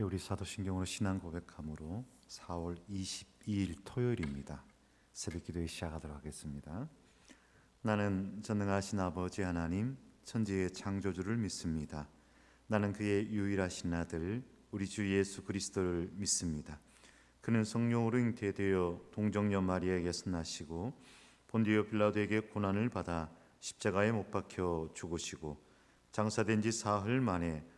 예, 우리 사도신경으로 신앙 고백함으로 4월 22일 토요일입니다. 새벽 기도에 시작하도록 하겠습니다. 나는 전능하신 아버지 하나님 천지의 창조주를 믿습니다. 나는 그의 유일하신 아들 우리 주 예수 그리스도를 믿습니다. 그는 성령으로 잉태되어 동정녀 마리아에게서 나시고 본디오 빌라도에게 고난을 받아 십자가에 못 박혀 죽으시고 장사된 지 사흘 만에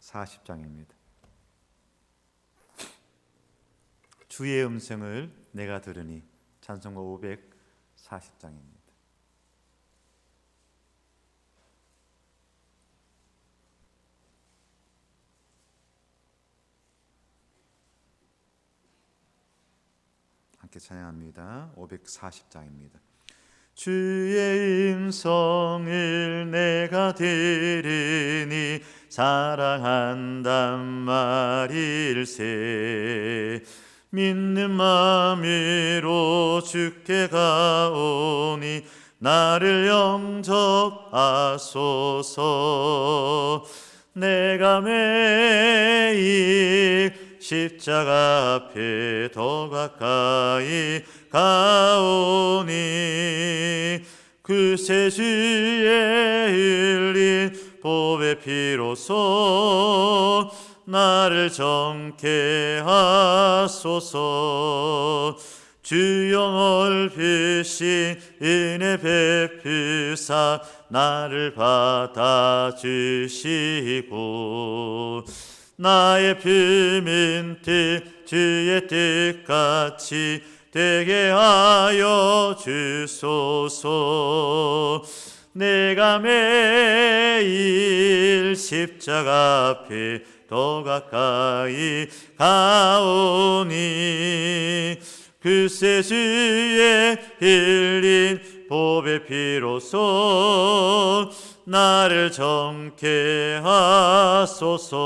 540장입니다. 주의 음성을 내가 들으니 찬송가 540장입니다. 함께 찬양합니다. 540장입니다. 주의 음성을 내가 들으니 사랑한단 말일세. 믿는 마음으로 주께 가오니 나를 영접하소서. 내가 매일 십자가 앞에 더 가까이 가오니 그새 주의 흘린 보배 피로써 나를 정케 하소서. 주 영을 피신 은혜 베푸사 나를 받아주시고 나의 뜻 주의 뜻같이 되게 하여 주소서. 내가 매일 십자가 앞에 더 가까이 가오니 그새 주의 흘린 보배 피로써 나를 정케 하소서.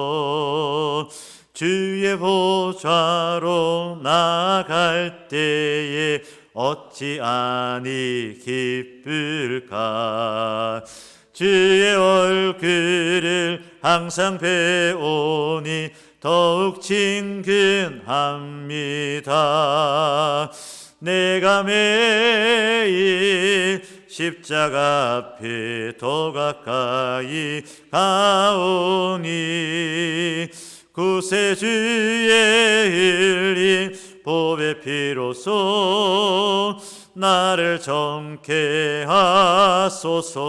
주의 보좌로 나갈 때에 어찌 아니 기쁠까? 주의 얼굴을 항상 배우니 더욱 친근합니다. 내가 매일 십자가 앞에 더 가까이 가오니 구세주의 흘린 보배 피로써 나를 정케 하소서.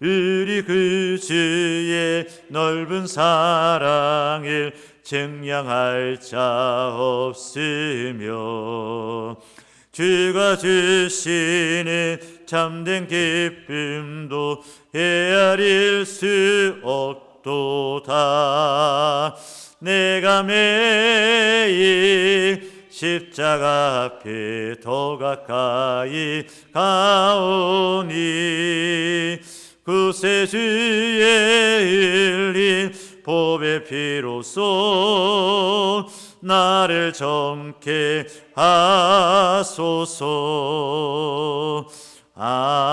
우리 그 주의 넓은 사랑을 증량할 자 없으며 주가 주시는 참된 기쁨도 헤아릴 수 없도다. 내가 매일 십자가 앞에 더 가까이 가오니 구세주의 흘린 보배 피로써 나를 정케 하소서. 아멘.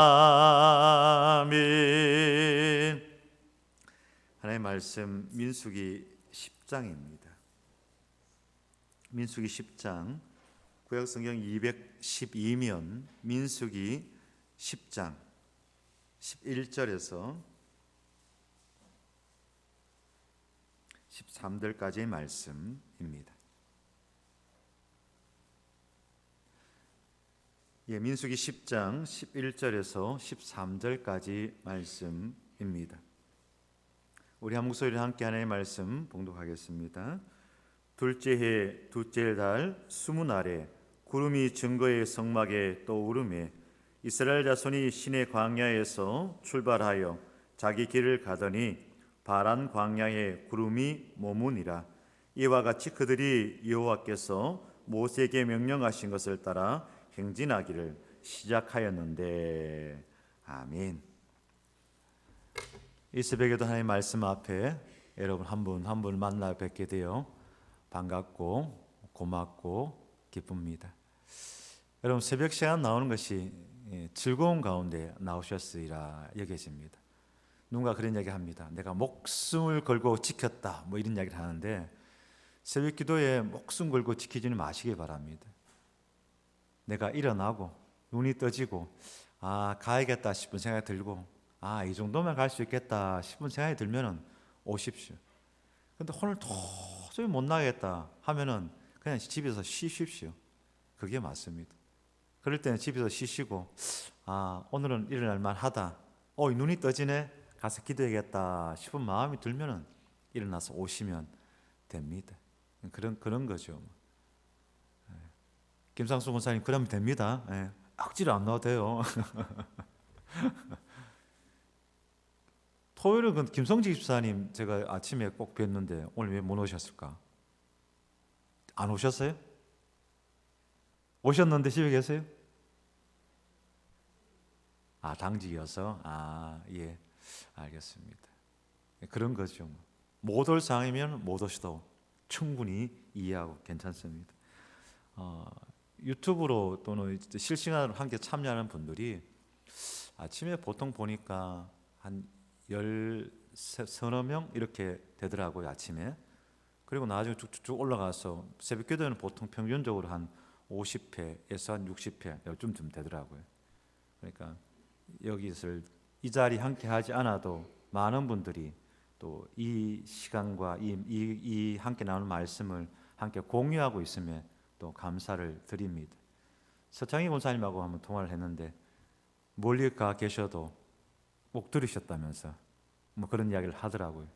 하나님의 말씀 민수기 10장입니다. 민수기 10장 구약 성경 212면 민수기 10장 11절에서 13절까지의 말씀입니다. 예, 민수기 10장 11절에서 13절까지 말씀입니다. 우리 한 목소리를 함께 하나의 말씀 봉독하겠습니다. 둘째 해 둘째 달 스무 날에 구름이 증거의 성막에 떠오르매 이스라엘 자손이 신의 광야에서 출발하여 자기 길을 가더니 바란 광야에 구름이 머무니라 이와 같이 그들이 여호와께서 모세에게 명령하신 것을 따라 행진하기를 시작하였는데 아멘. 이 새벽에도 하나님 말씀 앞에 여러분 한 분 한 분 만나 뵙게 되어 반갑고 고맙고 기쁩니다. 여러분 새벽 시간 나오는 것이 예, 즐거운 가운데 나오셨으리라 여겨집니다. 누군가 그런 이야기 합니다. 내가 목숨을 걸고 지켰다. 뭐 이런 이야기를 하는데 새벽 기도에 목숨 걸고 지키지는 마시기 바랍니다. 내가 일어나고 눈이 떠지고 아 가야겠다 싶은 생각이 들고 아 이 정도면 갈 수 있겠다 싶은 생각이 들면은 오십시오. 근데 오늘 도저히 못 나가겠다 하면은 그냥 집에서 쉬십시오. 그게 맞습니다. 그럴 때는 집에서 쉬시고 아 오늘은 일어날 만하다. 어 눈이 떠지네. 가서 기도해야겠다 싶은 마음이 들면은 일어나서 오시면 됩니다. 그런 그런 거죠. 예. 김상수 권사님 그러면 됩니다. 예. 억지로 안 나와도 돼요. 토요일은 그 김성지 집사님 제가 아침에 꼭 뵀는데 오늘 왜 못 오셨을까? 안 오셨어요? 오셨는데 집에 계세요? 아 당직이어서 아 예 알겠습니다. 그런 거죠. 못 올 상황이면 못 오셔도 충분히 이해하고 괜찮습니다. 어, 유튜브로 또는 실시간으로 함께 참여하는 분들이 아침에 보통 보니까 한 열 서너 명 이렇게 되더라고요 아침에. 그리고 나중에 쭉쭉쭉 올라가서 새벽 기도는 보통 평균적으로 한 50회에서 한 60회 요즘쯤 되더라고요. 그러니까 여기서 이 자리 함께 하지 않아도 많은 분들이 또 이 시간과 이, 이, 이 함께 나오는 말씀을 함께 공유하고 있음에 또 감사를 드립니다. 서창희 권사님하고 한번 통화를 했는데 멀리 가 계셔도 꼭 들으셨다면서 뭐 그런 이야기를 하더라고요.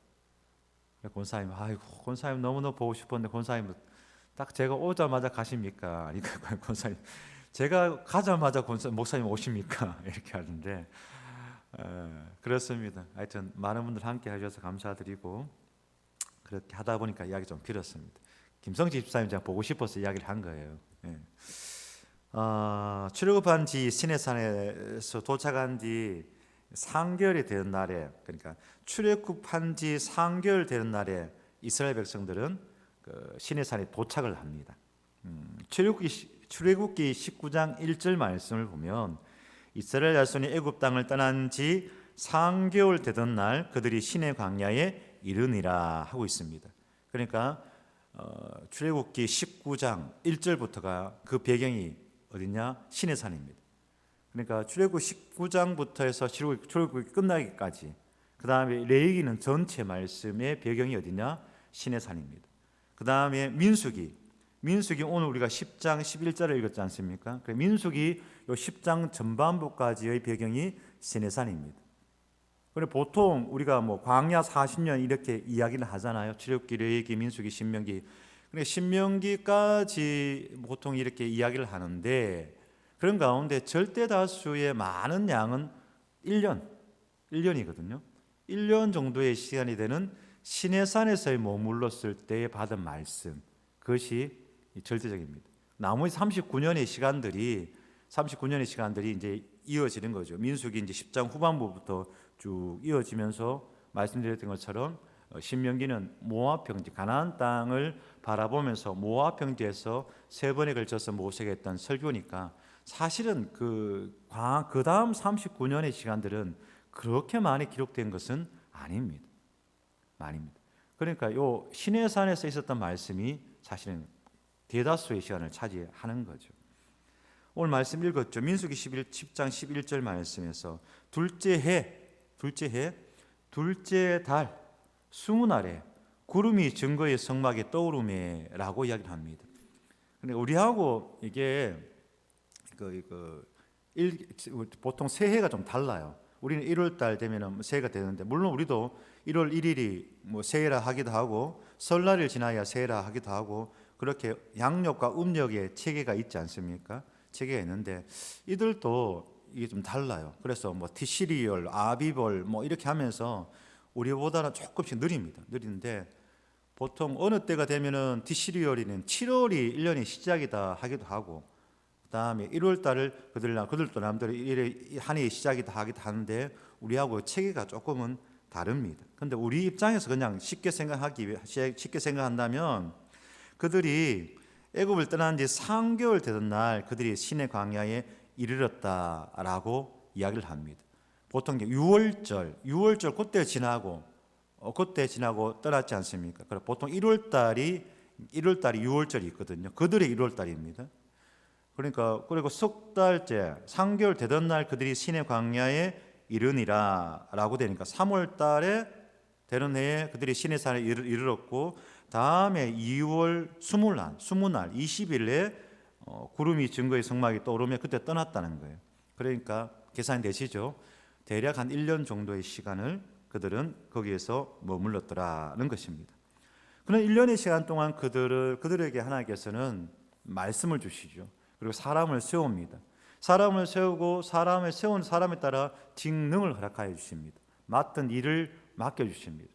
권사님, 아이고 권사님 너무너무 보고 싶었는데 권사님 딱 제가 오자마자 가십니까? 그러니까 권사님 제가 가자마자 권사 목사님 오십니까? 이렇게 하는데 에, 그렇습니다. 하여튼 많은 분들 함께 하셔서 감사드리고 그렇게 하다 보니까 이야기 좀 길었습니다. 김성지 집사님 제가 보고 싶어서 이야기를 한 거예요. 예. 어, 출애굽한 지 시내산에서 도착한 지 3개월이 되는 날에 그러니까 출애굽한 지 3개월 되는 날에 이스라엘 백성들은 그 시내산에 도착을 합니다. 음, 출애굽기 출애굽기 19장 1절 말씀을 보면 이스라엘 자손이 애굽 땅을 떠난 지 3개월 되던 날 그들이 시내 광야에 이르니라 하고 있습니다. 그러니까 어, 출애굽기 19장 1절부터가 그 배경이 어디냐? 시내산입니다. 그러니까 출애굽 19장부터 해서 출애굽 끝나기까지 그 다음에 레이기는 전체 말씀의 배경이 어디냐? 시내산입니다. 그 다음에 민수기 민수기 오늘 우리가 10장 11절을 읽었지 않습니까? 그 민수기 요 10장 전반부까지의 배경이 시내산입니다. 그래 보통 우리가 뭐 광야 40년 이렇게 이야기를 하잖아요. 출애굽기, 레위기, 민수기, 신명기. 그래 신명기까지 보통 이렇게 이야기를 하는데 그런 가운데 절대 다수의 많은 양은 1년, 1년이거든요. 1년 정도의 시간이 되는 시내산에서의 머물렀을 때 받은 말씀 그것이 절대적입니다. 나머지 39년의 시간들이 39년의 시간들이 이제 이어지는 거죠. 민수기 이제 10장 후반부부터 쭉 이어지면서 말씀드렸던 것처럼 어, 신명기는 모압 평지 가나안 땅을 바라보면서 모압 평지에서 세 번에 걸쳐서 모세가 했던 설교니까 사실은 그그 그 다음 39년의 시간들은 그렇게 많이 기록된 것은 아닙니다. 아닙니다. 그러니까 요 시내산에서 있었던 말씀이 사실은 대다수의 시간을 차지하는 거죠. 오늘 말씀 읽었죠. 민수기 11, 10장 11절 말씀에서 둘째 해, 둘째 해, 둘째 달, 스무 날에 구름이 증거의 성막에 떠오르매라고 이야기를 합니다. 근데 우리하고 이게 그, 그 일, 보통 새해가 좀 달라요. 우리는 1월 달 되면은 새해가 되는데 물론 우리도 1월 1일이 뭐 새해라 하기도 하고 설날을 지나야 새해라 하기도 하고 그렇게 양력과 음력의 체계가 있지 않습니까? 체계가 있는데 이들도 이게 좀 달라요. 그래서 뭐 티시리얼, 아비벌 뭐 이렇게 하면서 우리보다는 조금씩 느립니다. 느리는데 보통 어느 때가 되면은 디시리얼이는 7월이 1년의 시작이다 하기도 하고 그다음에 1월 달을 그들 그들도 남들 일의 한 해의 시작이다 하기도 하는데 우리하고 체계가 조금은 다릅니다. 근데 우리 입장에서 그냥 쉽게 생각하기 쉽게 생각한다면 그들이 애굽을 떠난 지 3개월 되던 날 그들이 신의 광야에 이르렀다라고 이야기를 합니다. 보통 6월절, 6월절 그때 지나고 어, 그때 지나고 떠났지 않습니까? 그래 보통 1월 달이 1월 달이 6월절이 있거든요. 그들의 1월 달입니다. 그러니까 그리고 석 달째 3개월 되던 날 그들이 신의 광야에 이르니라라고 되니까 3월 달에 되는 해에 그들이 신의 산에 이르- 이르렀고 다음에 2월 20날 20날 20일에 어, 구름이 증거의 성막이 떠오르며 그때 떠났다는 거예요. 그러니까 계산이 되시죠? 대략 한 1년 정도의 시간을 그들은 거기에서 머물렀더라는 것입니다. 그런 1년의 시간 동안 그들을 그들에게 하나님께서는 말씀을 주시죠. 그리고 사람을 세웁니다. 사람을 세우고 사람을 세운 사람에 따라 직능을 허락하여 주십니다. 맡은 일을 맡겨 주십니다.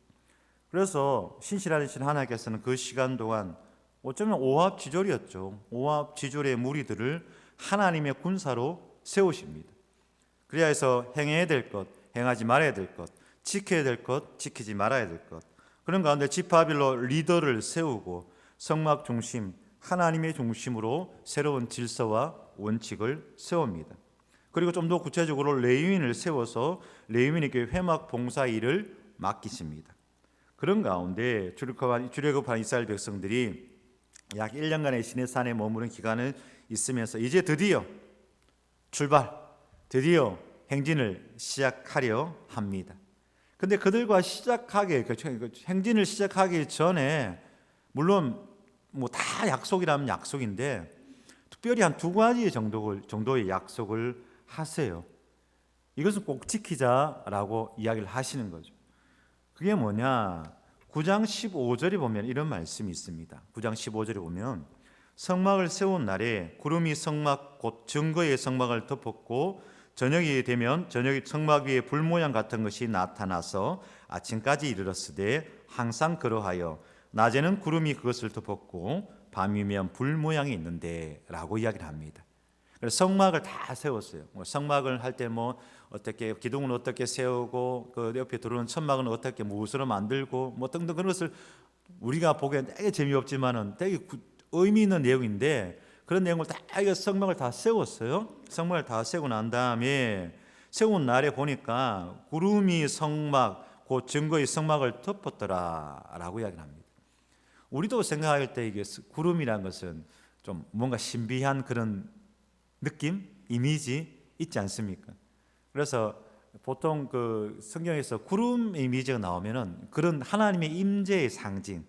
그래서 신실하신 하나님께서는 그 시간 동안 어쩌면 오합지졸이었죠. 오합지졸의 무리들을 하나님의 군사로 세우십니다. 그래야 해서 행해야 될 것, 행하지 말아야 될 것, 지켜야 될 것, 지키지 말아야 될 것. 그런 가운데 지파빌로 리더를 세우고 성막 중심, 하나님의 중심으로 새로운 질서와 원칙을 세웁니다. 그리고 좀 더 구체적으로 레위인을 세워서 레위인에게 회막 봉사 일을 맡기십니다. 그런 가운데 출애굽한 이스라엘 백성들이 약 1년간의 시내 산에 머무른 기간을 있으면서 이제 드디어 출발, 드디어 행진을 시작하려 합니다. 근데 그들과 시작하기 그 행진을 시작하기 전에 물론 뭐 다 약속이라면 약속인데 특별히 한 두 가지 정도를 정도의 약속을 하세요. 이것은 꼭 지키자라고 이야기를 하시는 거죠. 그게 뭐냐? 9장 15절에 보면 이런 말씀이 있습니다. 9장 15절에 보면 성막을 세운 날에 구름이 성막 곧 증거의 성막을 덮었고 저녁이 되면 저녁이 성막 위에 불 모양 같은 것이 나타나서 아침까지 이르렀으되 항상 그러하여 낮에는 구름이 그것을 덮었고 밤이면 불 모양이 있는데라고 이야기를 합니다. 그래서 성막을 다 세웠어요. 뭐 성막을 할 때 뭐 어떻게 기둥은 어떻게 세우고 그 옆에 들어오는 천막은 어떻게 무엇으로 만들고 뭐 등등 그런 것을 우리가 보기엔 되게 재미없지만은 되게 구- 의미 있는 내용인데 그런 내용을 다 이거 성막을 다 세웠어요. 성막을 다 세우고 난 다음에 세운 날에 보니까 구름이 성막 곧 증거의 성막을 덮었더라라고 이야기를 합니다. 우리도 생각할 때 이게 구름이라는 것은 좀 뭔가 신비한 그런 느낌, 이미지 있지 않습니까? 그래서 보통 그 성경에서 구름 이미지가 나오면은 그런 하나님의 임재의 상징,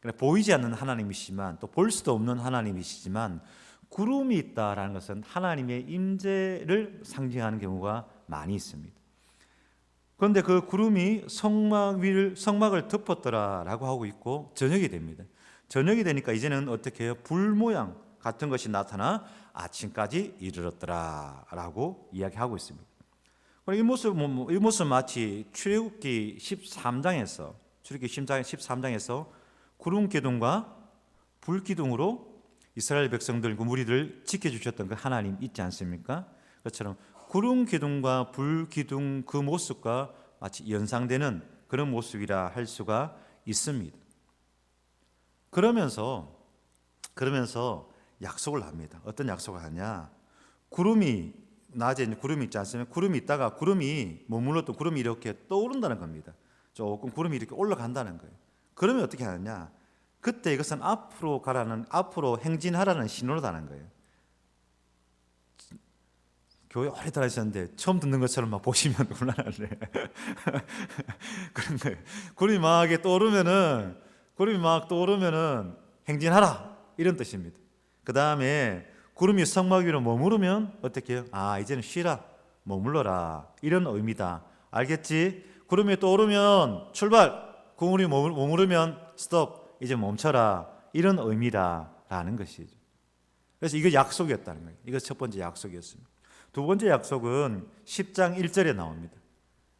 그러니까 보이지 않는 하나님이시지만 또 볼 수도 없는 하나님이시지만 구름이 있다라는 것은 하나님의 임재를 상징하는 경우가 많이 있습니다. 그런데 그 구름이 성막 위를 성막을 덮었더라라고 하고 있고 저녁이 됩니다. 저녁이 되니까 이제는 어떻게 해요? 불 모양 같은 것이 나타나 아침까지 이르렀더라라고 이야기하고 있습니다. 이 모습 뭐, 뭐, 이 모습 마치 출애굽기 13장에서 출애굽기 13장 13장에서 구름 기둥과 불 기둥으로 이스라엘 백성들 그 무리들 지켜 주셨던 그 하나님 있지 않습니까? 그처럼 구름 기둥과 불 기둥 그 모습과 마치 연상되는 그런 모습이라 할 수가 있습니다. 그러면서 그러면서 약속을 합니다. 어떤 약속을 하냐? 구름이 낮에 구름이 있지 않습니까? 구름이 있다가 구름이 머물렀던 구름이 이렇게 떠오른다는 겁니다. 조금 구름이 이렇게 올라간다는 거예요. 그러면 어떻게 하느냐? 그때 이것은 앞으로 가라는 앞으로 행진하라는 신호다는 거예요. 교회 오래 다니셨는데 처음 듣는 것처럼 막 보시면 곤란하네. 그런 거예요. 구름이 막 떠오르면은 구름이 막 떠오르면은 행진하라 이런 뜻입니다. 그 다음에 구름이 성막 위로 머무르면 어떻게 해요? 아 이제는 쉬라 머물러라 이런 의미다. 알겠지? 구름이 떠오르면 출발. 구름이 머무르면 스톱 이제 멈춰라 이런 의미다 라는 것이죠. 그래서 이거 약속이었다는 거예요. 이거 첫 번째 약속이었습니다. 두 번째 약속은 10장 1절에 나옵니다.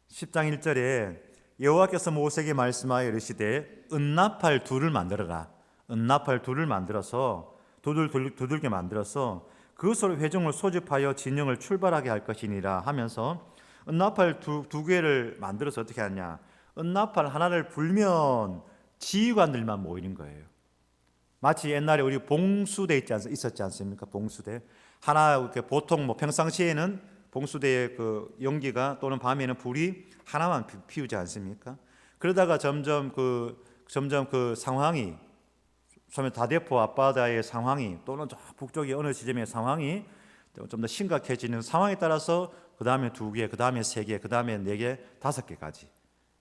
10장 1절에 여호와께서 모세에게 말씀하여 이르시되 은나팔 둘을 만들어라. 은나팔 둘을 만들어서 두들 두들- 두들게 만들어서 그것으로 회중을 소집하여 진영을 출발하게 할 것이니라 하면서 은나팔 두, 두 개를 만들어서 어떻게 하냐? 은나팔 하나를 불면 지휘관들만 모이는 거예요. 마치 옛날에 우리 봉수대 있지 않, 있었지 않습니까? 봉수대 하나 이렇게 보통 뭐 평상시에는 봉수대의 그 연기가 또는 밤에는 불이 하나만 피- 피우지 않습니까? 그러다가 점점 그 점점 그 상황이 소면 다대포 앞바다의 상황이 또는 저 북쪽의 어느 지점의 상황이 좀 더 심각해지는 상황에 따라서 그 다음에 두 개, 그 다음에 세 개, 그 다음에 네 개, 다섯 개까지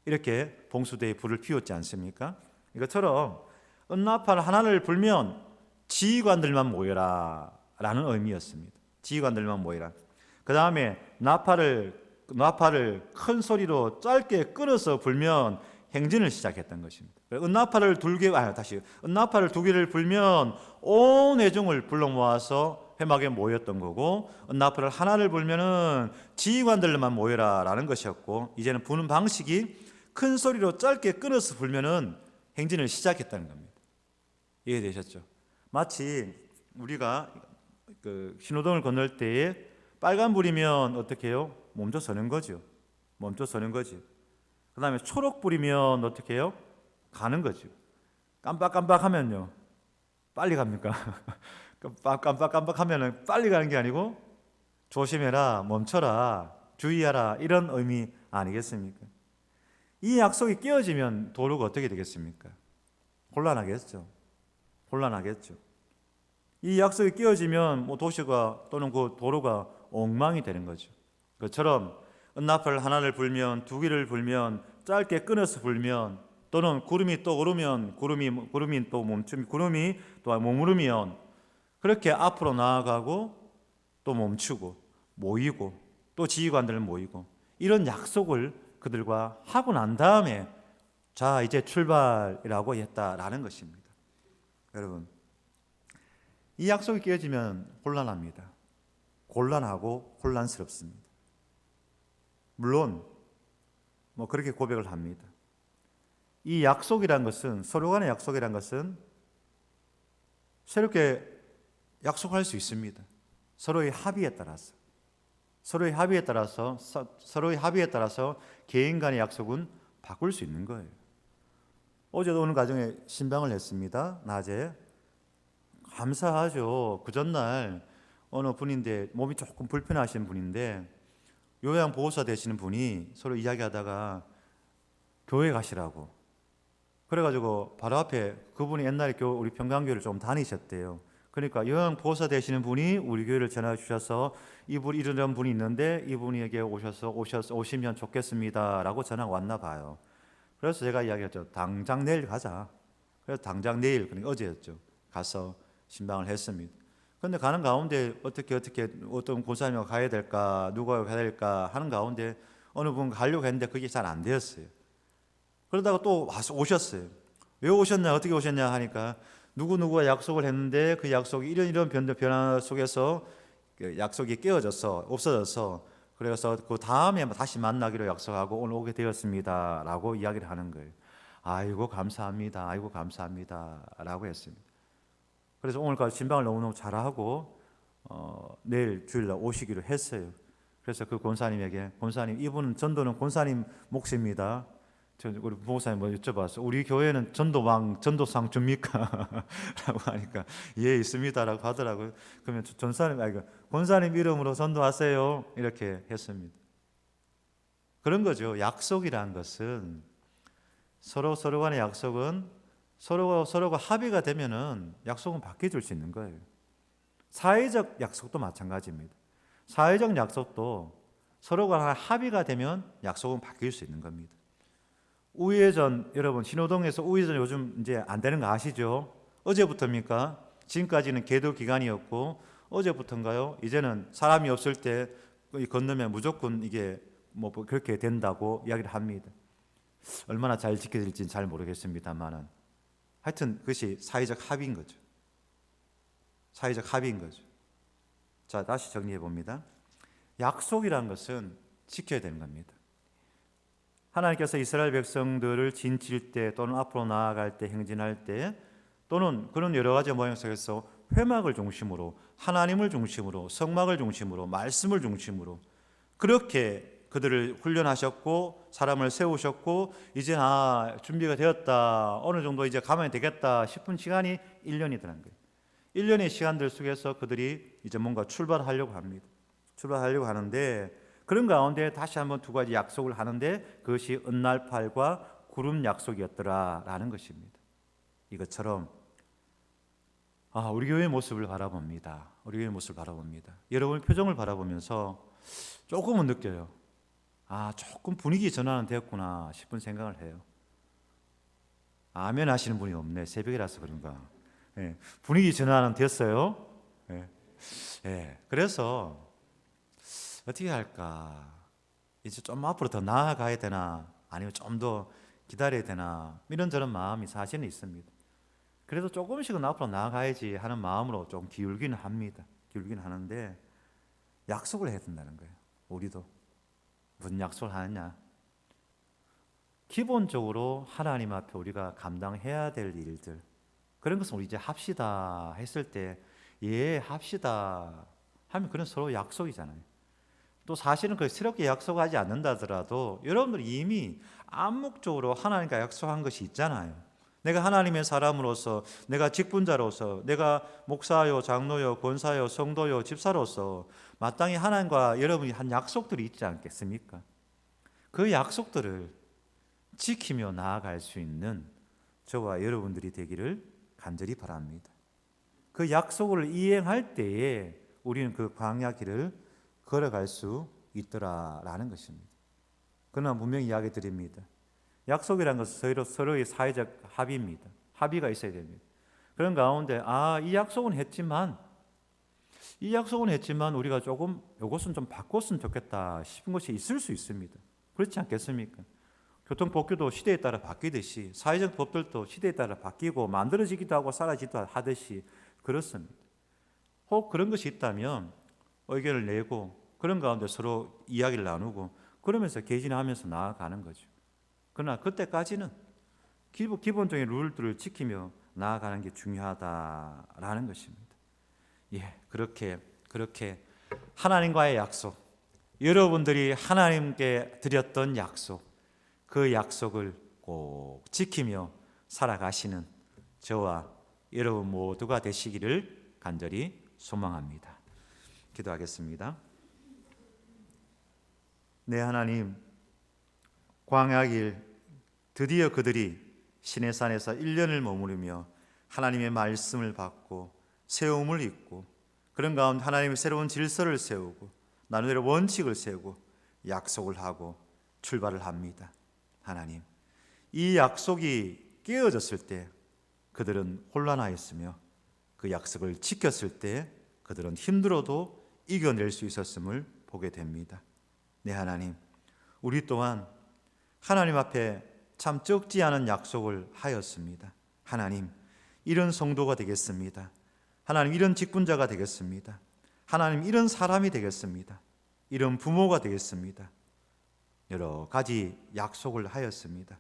이렇게 봉수대에 불을 피웠지 않습니까? 이것처럼 은나팔 하나를 불면 지휘관들만 모여라라는 의미였습니다. 지휘관들만 모여라. 그 다음에 나팔을 나팔을 큰 소리로 짧게 끊어서 불면 행진을 시작했던 것입니다. 은나팔을 두 개, 아 다시 은나팔을 두 개를 불면 온 회중을 불러 모아서 회막에 모였던 거고 은나팔을 하나를 불면은 지휘관들만 모여라라는 것이었고 이제는 부는 방식이 큰 소리로 짧게 끊어서 불면은 행진을 시작했다는 겁니다. 이해되셨죠? 마치 우리가 그 신호등을 건널 때에 빨간 불이면 어떻게 해요? 멈춰 서는 거죠. 멈춰 서는 거지. 그 다음에 초록 불이면 어떻게 해요? 가는 거죠. 깜빡깜빡 하면요. 빨리 갑니까? 깜빡깜빡 하면은 빨리 가는 게 아니고 조심해라, 멈춰라, 주의하라 이런 의미 아니겠습니까? 이 약속이 깨어지면 도로가 어떻게 되겠습니까? 곤란하겠죠. 곤란하겠죠. 이 약속이 깨어지면 뭐 도시가 또는 그 도로가 엉망이 되는 거죠. 그처럼 은나팔 하나를 불면 두 개를 불면 짧게 끊어서 불면 또는 구름이 또 오르면 구름이 구름이 또 멈춤 구름이 또 머무르면 그렇게 앞으로 나아가고 또 멈추고 모이고 또 지휘관들 모이고 이런 약속을 그들과 하고 난 다음에 자 이제 출발이라고 했다라는 것입니다. 여러분 이 약속이 깨어지면 곤란합니다. 곤란하고 혼란스럽습니다. 물론 뭐 그렇게 고백을 합니다. 이 약속이란 것은 서로 간의 약속이란 것은 새롭게 약속할 수 있습니다. 서로의 합의에 따라서 서로의 합의에 따라서 서, 서로의 합의에 따라서 개인 간의 약속은 바꿀 수 있는 거예요. 어제도 오늘 가정에 신방을 했습니다. 낮에 감사하죠. 그 전날 어느 분인데 몸이 조금 불편하신 분인데 요양 보호사 되시는 분이 서로 이야기하다가 교회 가시라고 그래가지고 바로 앞에 그분이 옛날에 교 우리 평강교회를 좀 다니셨대요. 그러니까 요양 보호사 되시는 분이 우리 교회를 전화 주셔서 이분 이런 분이 있는데 이분에게 오셔서 오셔서 오시면 좋겠습니다라고 전화가 왔나 봐요. 그래서 제가 이야기했죠. 당장 내일 가자. 그래서 당장 내일 그러니까 어제였죠. 가서 신방을 했습니다. 근데 가는 가운데 어떻게 어떻게 어떤 고사님과 가야 될까 누가 가야 될까 하는 가운데 어느 분 가려고 했는데 그게 잘 안 되었어요. 그러다가 또 오셨어요. 왜 오셨냐 어떻게 오셨냐 하니까 누구 누구가 약속을 했는데 그 약속이 이런 이런 변 변화 속에서 그 약속이 깨어져서 없어져서 그래서 그 다음에 다시 만나기로 약속하고 오늘 오게 되었습니다 라고 이야기를 하는 거예요. 아이고 감사합니다. 아이고 감사합니다 라고 했습니다. 그래서 오늘까지 진방을 너무너무 잘하고 어, 내일 주일날 오시기로 했어요. 그래서 그 권사님에게 권사님 이분은 전도는 권사님 몫입니다. 저 우리 부목사님 뭐 여쭤봤어. 우리 교회는 전도왕 전도상 줍니까? 라고 하니까 예 있습니다라고 하더라고요. 그러면 전사님 아니 권사님 이름으로 전도하세요 이렇게 했습니다. 그런 거죠. 약속이란 것은 서로 서로 간의 약속은 서로가 서로가 합의가 되면은 약속은 바뀌어질 수 있는 거예요. 사회적 약속도 마찬가지입니다. 사회적 약속도 서로가 합의가 되면 약속은 바뀔 수 있는 겁니다. 우회전 여러분 신호동에서 우회전 요즘 이제 안 되는 거 아시죠? 어제부터입니까? 지금까지는 계도 기간이었고 어제부터인가요? 이제는 사람이 없을 때 건너면 무조건 이게 뭐 그렇게 된다고 이야기를 합니다. 얼마나 잘 지켜질지는 잘 모르겠습니다만은 하여튼 그것이 사회적 합의인 거죠. 사회적 합의인 거죠. 자, 다시 정리해 봅니다. 약속이란 것은 지켜야 되는 겁니다. 하나님께서 이스라엘 백성들을 진칠 때 또는 앞으로 나아갈 때 행진할 때 또는 그런 여러 가지 모양 속에서 회막을 중심으로 하나님을 중심으로 성막을 중심으로 말씀을 중심으로 그렇게 그들을 훈련하셨고 사람을 세우셨고 이제 아 준비가 되었다 어느 정도 이제 가면 되겠다 싶은 시간이 1년이더라는 거예요. 1년의 시간들 속에서 그들이 이제 뭔가 출발하려고 합니다. 출발하려고 하는데 그런 가운데 다시 한번 두 가지 약속을 하는데 그것이 은날팔과 구름 약속이었더라라는 것입니다. 이것처럼 아, 우리 교회의 모습을 바라봅니다. 우리 교회의 모습을 바라봅니다. 여러분 표정을 바라보면서 조금은 느껴요. 아, 조금 분위기 전환은 되었구나 싶은 생각을 해요. 아멘 하시는 분이 없네. 새벽이라서 그런가. 예, 분위기 전환은 됐어요. 예, 예, 그래서 어떻게 할까? 이제 좀 앞으로 더 나아가야 되나? 아니면 좀 더 기다려야 되나? 이런저런 마음이 사실은 있습니다. 그래도 조금씩은 앞으로 나아가야지 하는 마음으로 좀 기울기는 합니다. 기울기는 하는데 약속을 해야 된다는 거예요. 우리도 무슨 약속을 하느냐? 기본적으로 하나님 앞에 우리가 감당해야 될 일들 그런 것은 우리 이제 합시다 했을 때 예 합시다 하면 그런 서로 약속이잖아요. 또 사실은 그 새롭게 약속하지 않는다더라도 여러분들 이미 암묵적으로 하나님과 약속한 것이 있잖아요. 내가 하나님의 사람으로서 내가 직분자로서 내가 목사요 장로요 권사요 성도요 집사로서 마땅히 하나님과 여러분이 한 약속들이 있지 않겠습니까? 그 약속들을 지키며 나아갈 수 있는 저와 여러분들이 되기를 간절히 바랍니다. 그 약속을 이행할 때에 우리는 그 광야 길을 걸어갈 수 있더라라는 것입니다. 그러나 분명히 이야기 드립니다. 약속이라는 것은 서로, 서로의 사회적 합의입니다. 합의가 있어야 됩니다. 그런 가운데 아, 이 약속은 했지만 이 약속은 했지만 우리가 조금 이것은 좀 바꿨으면 좋겠다 싶은 것이 있을 수 있습니다. 그렇지 않겠습니까? 교통 법규도 시대에 따라 바뀌듯이 사회적 법들도 시대에 따라 바뀌고 만들어지기도 하고 사라지기도 하듯이 그렇습니다. 혹 그런 것이 있다면 의견을 내고 그런 가운데 서로 이야기를 나누고 그러면서 개진하면서 나아가는 거죠. 그러나 그때까지는 기본적인 룰들을 지키며 나아가는 게 중요하다라는 것입니다. 예, 그렇게 그렇게 하나님과의 약속, 여러분들이 하나님께 드렸던 약속, 그 약속을 꼭 지키며 살아가시는 저와 여러분 모두가 되시기를 간절히 소망합니다. 기도하겠습니다. 네 하나님 광야길 드디어 그들이 시내산에서 1년을 머무르며 하나님의 말씀을 받고 세움을 입고 그런 가운데 하나님의 새로운 질서를 세우고 나름대로 원칙을 세우고 약속을 하고 출발을 합니다. 하나님 이 약속이 깨어졌을 때 그들은 혼란하였으며 그 약속을 지켰을 때 그들은 힘들어도 이겨낼 수 있었음을 보게 됩니다. 네, 하나님. 우리 또한 하나님 앞에 참 적지 않은 약속을 하였습니다. 하나님, 이런 성도가 되겠습니다. 하나님, 이런 직분자가 되겠습니다. 하나님, 이런 사람이 되겠습니다. 이런 부모가 되겠습니다. 여러 가지 약속을 하였습니다.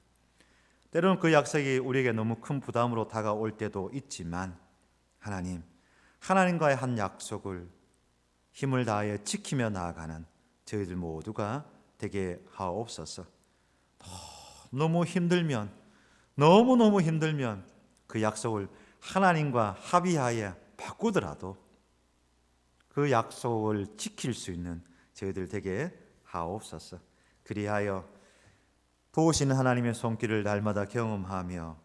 때로는 그 약속이 우리에게 너무 큰 부담으로 다가올 때도 있지만 하나님, 하나님과의 한 약속을 힘을 다하여 지키며 나아가는 저희들 모두가 되게 하옵소서. 너무 힘들면 너무너무 힘들면 그 약속을 하나님과 합의하여 바꾸더라도 그 약속을 지킬 수 있는 저희들 되게 하옵소서. 그리하여 도우시는 하나님의 손길을 날마다 경험하며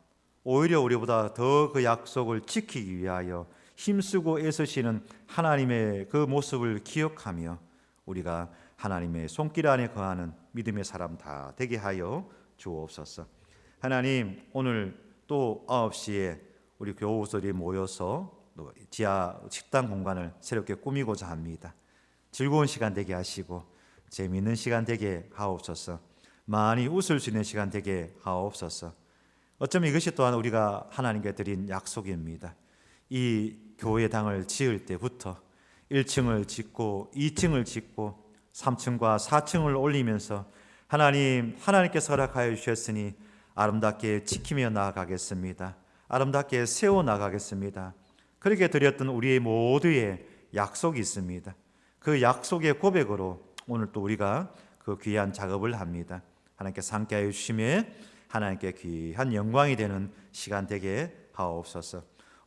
오히려 우리보다 더 그 약속을 지키기 위하여 힘쓰고 애쓰시는 하나님의 그 모습을 기억하며 우리가 하나님의 손길 안에 거하는 믿음의 사람 다 되게 하여 주옵소서. 하나님 오늘 또 9시에 우리 교우들이 모여서 지하 식당 공간을 새롭게 꾸미고자 합니다. 즐거운 시간 되게 하시고 재미있는 시간 되게 하옵소서. 많이 웃을 수 있는 시간 되게 하옵소서. 어쩌면 이것이 또한 우리가 하나님께 드린 약속입니다. 이 교회당을 지을 때부터 1층을 짓고 2층을 짓고 3층과 4층을 올리면서 하나님, 하나님께서 허락하여 주셨으니 아름답게 지키며 나아가겠습니다. 아름답게 세워 나가겠습니다. 그렇게 드렸던 우리의 모두의 약속이 있습니다. 그 약속의 고백으로 오늘 또 우리가 그 귀한 작업을 합니다. 하나님께서 함께하여 주심에 하나님께 귀한 영광이 되는 시간 되게 하옵소서.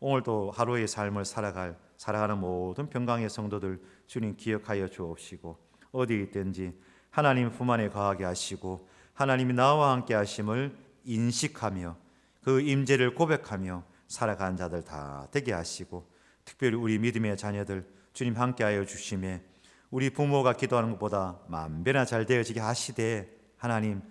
오늘도 하루의 삶을 살아갈 살아가는 모든 평강의 성도들 주님 기억하여 주옵시고 어디 있든지 하나님 품 안에 거하게 하시고 하나님이 나와 함께 하심을 인식하며 그 임재를 고백하며 살아간 자들 다 되게 하시고 특별히 우리 믿음의 자녀들 주님 함께하여 주심에 우리 부모가 기도하는 것보다 만배나 잘 되어지게 하시되 하나님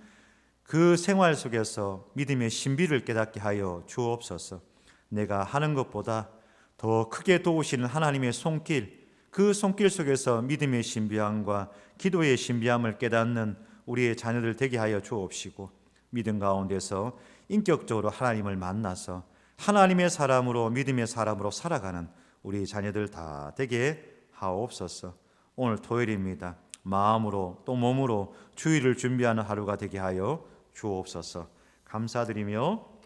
그 생활 속에서 믿음의 신비를 깨닫게 하여 주옵소서. 내가 하는 것보다 더 크게 도우시는 하나님의 손길, 그 손길 속에서 믿음의 신비함과 기도의 신비함을 깨닫는 우리의 자녀들 되게 하여 주옵시고 믿음 가운데서 인격적으로 하나님을 만나서 하나님의 사람으로 믿음의 사람으로 살아가는 우리 자녀들 다 되게 하옵소서. 오늘 토요일입니다. 마음으로 또 몸으로 주일을 준비하는 하루가 되게 하여 주옵소서. 감사드리며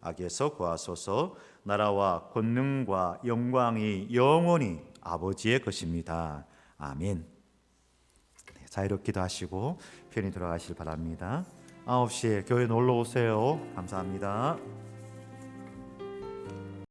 악에서 구하소서. 나라와 권능과 영광이 영원히 아버지의 것입니다. 아멘. 네, 자유롭게 기도 하시고 편히 돌아가실 바랍니다. 9시에 교회 놀러 오세요. 감사합니다.